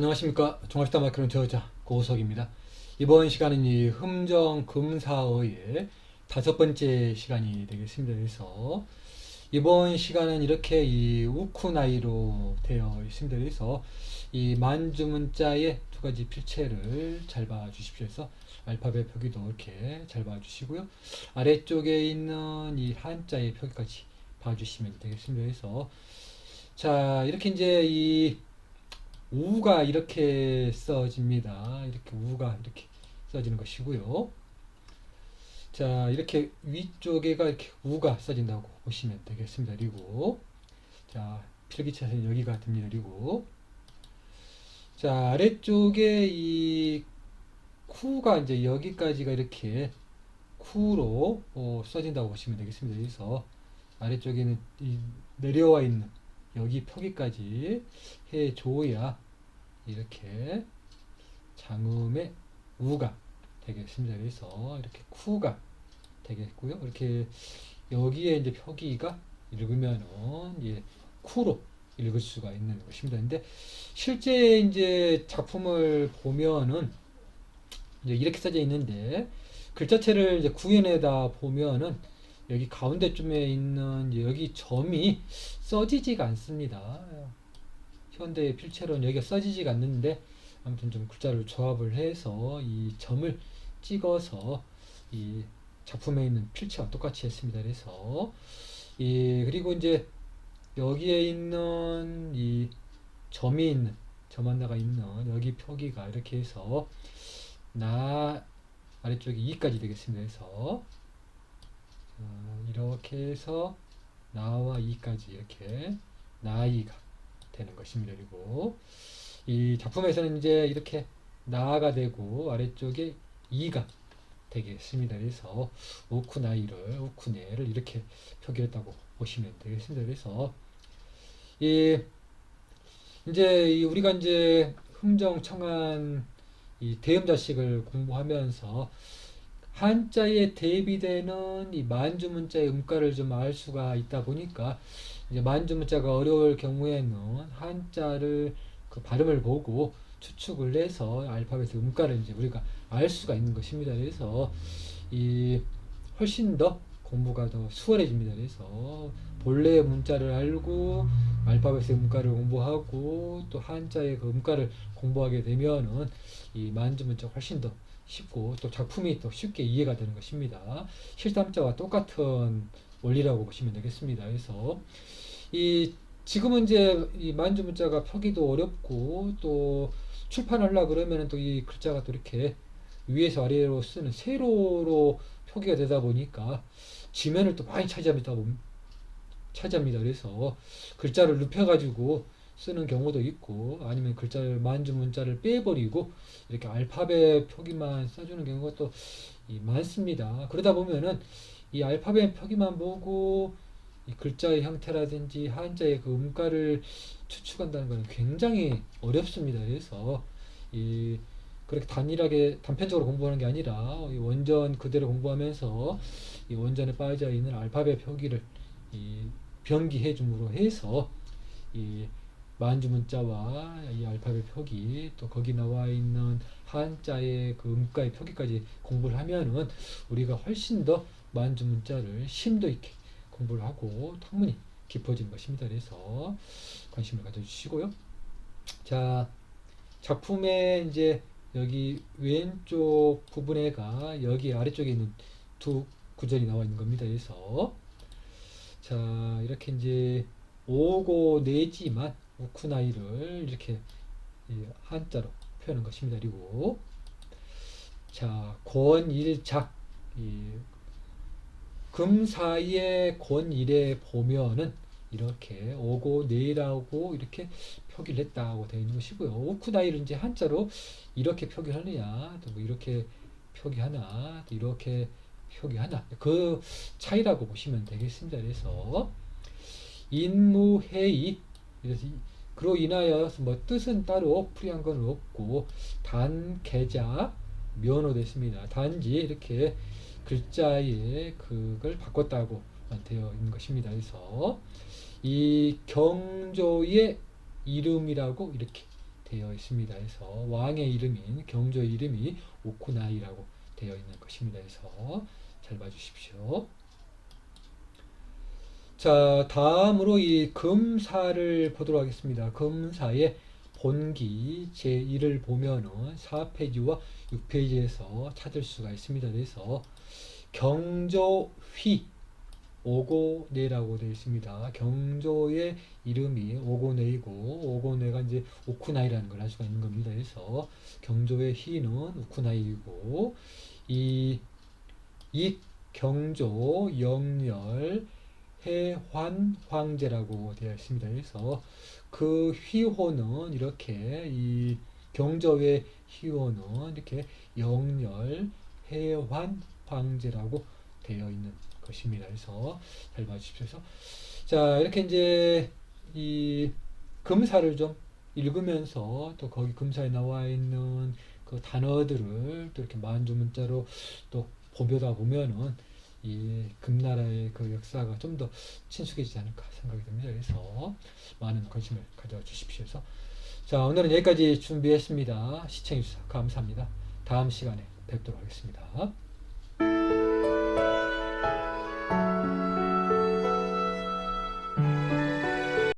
안녕하십니까 종합시다 마크론 저자 고석입니다. 이번 시간은 이 흠정 금사어의 다섯 번째 시간이 되겠습니다. 그래서 이번 시간은 이렇게 이 우쿠나이로 되어 있습니다. 그래서 이 만주문자의 두 가지 필체를 잘 봐주십시오. 그래서 알파벳 표기도 이렇게 잘 봐주시고요. 아래쪽에 있는 이 한자의 표기까지 봐주시면 되겠습니다. 그래서 자 이렇게 이제 이 우가 이렇게 써집니다. 이렇게 우가 이렇게 써지는 것이고요. 자, 이렇게 위쪽에가 이렇게 우가 써진다고 보시면 되겠습니다. 그리고 자, 필기체에서 여기가 됩니다. 그리고 자, 아래쪽에 이 쿠가 이제 여기까지가 이렇게 쿠로 어, 써진다고 보시면 되겠습니다. 그래서 아래쪽에는 이 내려와 있는 여기 표기까지 해줘야 이렇게 장음의 우가 되겠습니다. 그래서 이렇게 쿠가 되겠고요. 이렇게 여기에 이제 표기가 읽으면은 예, 쿠로 읽을 수가 있는 것입니다. 근데 실제 이제 작품을 보면은 이제 이렇게 써져 있는데 글자체를 이제 구현해다 보면은 여기 가운데쯤에 있는 여기 점이 써지지가 않습니다. 현대의 필체로는 여기가 써지지가 않는데 아무튼 좀 글자를 조합을 해서 이 점을 찍어서 이 작품에 있는 필체와 똑같이 했습니다. 그래서 이 그리고 이제 여기에 있는 이 점이 있는 점 하나가 있는 여기 표기가 이렇게 해서 나 아래쪽에 2까지 되겠습니다. 그래서 이렇게 해서 나와 2까지 이렇게 나이가 되는 것입니다. 그리고 이 작품에서는 이제 이렇게 나가 되고 아래쪽에 2가 되겠습니다. 그래서 우쿠나이를 우쿠네를 이렇게 표기했다고 보시면 되겠습니다. 그래서 이 이제 우리가 이제 흥정 청한 이 대음자식을 공부하면서 한자에 대비되는 이 만주문자의 음가를 좀 알 수가 있다 보니까 이제 만주문자가 어려울 경우에는 한자를 그 발음을 보고 추측을 해서 알파벳의 음가를 이제 우리가 알 수가 있는 것입니다. 그래서 이 훨씬 더 공부가 더 수월해집니다. 그래서 본래의 문자를 알고 알파벳의 음가를 공부하고 또 한자의 그 음가를 공부하게 되면은 이 만주 문자 훨씬 더 쉽고 또 작품이 또 쉽게 이해가 되는 것입니다. 실담자와 똑같은 원리라고 보시면 되겠습니다. 그래서 이 지금은 이제 이 만주 문자가 표기도 어렵고 또 출판하려 그러면은 또 이 글자가 또 이렇게 위에서 아래로 쓰는 세로로 표기가 되다 보니까 지면을 또 많이 차지합니다. 차지합니다. 그래서 글자를 눕혀가지고 쓰는 경우도 있고 아니면 글자를 만주 문자를 빼버리고 이렇게 알파벳 표기만 써주는 경우가 또 많습니다. 그러다 보면은 이 알파벳 표기만 보고 이 글자의 형태라든지 한자의 그 음가를 추측한다는 것은 굉장히 어렵습니다. 그래서 이 그렇게 단일하게 단편적으로 공부하는 게 아니라 원전 그대로 공부하면서 이 원전에 빠져 있는 알파벳 표기를 이 변기해 줌으로 해서 이 만주 문자와 이 알파벳 표기 또 거기 나와 있는 한자의 그 음가의 표기까지 공부를 하면은 우리가 훨씬 더 만주 문자를 심도 있게 공부를 하고 탕문이 깊어지는 것입니다. 그래서 관심을 가져주시고요. 자 작품의 이제 여기 왼쪽 부분에가 여기 아래쪽에 있는 두 구절이 나와 있는 겁니다. 그래서 자 이렇게 이제 오고 내지만 우쿠나이를 이렇게 한자로 표현한 것입니다. 그리고 자 권일작 금 사이에 권일에 보면은 이렇게 오고 내라고 이렇게 표기를 했다고 되어 있는 것이고요. 오쿠나이를 이제 한자로 이렇게 표기하느냐, 또 뭐 이렇게 표기하나, 또 이렇게 표기하나 그 차이라고 보시면 되겠습니다. 그래서 인무해이 그래서 그로 인하여 뭐 뜻은 따로 풀이한 건 없고 단 계자 면허됐습니다. 단지 이렇게 글자의 그걸 바꿨다고 되어 있는 것입니다. 그래서 이 경조의 이름이라고 이렇게 되어 있습니다. 해서 왕의 이름인 경조의 이름이 오쿠나이라고 되어 있는 것입니다. 해서 잘 봐주십시오. 자, 다음으로 이 금사를 보도록 하겠습니다. 금사의 본기 제1을 보면은 4페이지와 6페이지에서 찾을 수가 있습니다. 그래서 경조휘 오고네라고 되어 있습니다. 경조의 이름이 오고네이고 오고네가 이제 오쿠나이라는 걸 알 수가 있는 겁니다. 그래서 경조의 희는 우쿠나이이고 이, 이 경조 영열 해환 황제라고 되어 있습니다. 그래서 그 휘호는 이렇게 이 경조의 휘호는 이렇게 영열 해환 황제라고 되어 있는 것입니다. 그래서 잘 봐주십시오. 자 이렇게 이제 이 금사를 좀 읽으면서 또 거기 금사에 나와 있는 그 단어들을 또 이렇게 만주 문자로 또 보다 보면은 이 금나라의 그 역사가 좀 더 친숙해지지 않을까 생각이 듭니다. 그래서 많은 관심을 가져 주십시오. 그래서 자 오늘은 여기까지 준비했습니다. 시청해 주셔서 감사합니다. 다음 시간에 뵙도록 하겠습니다.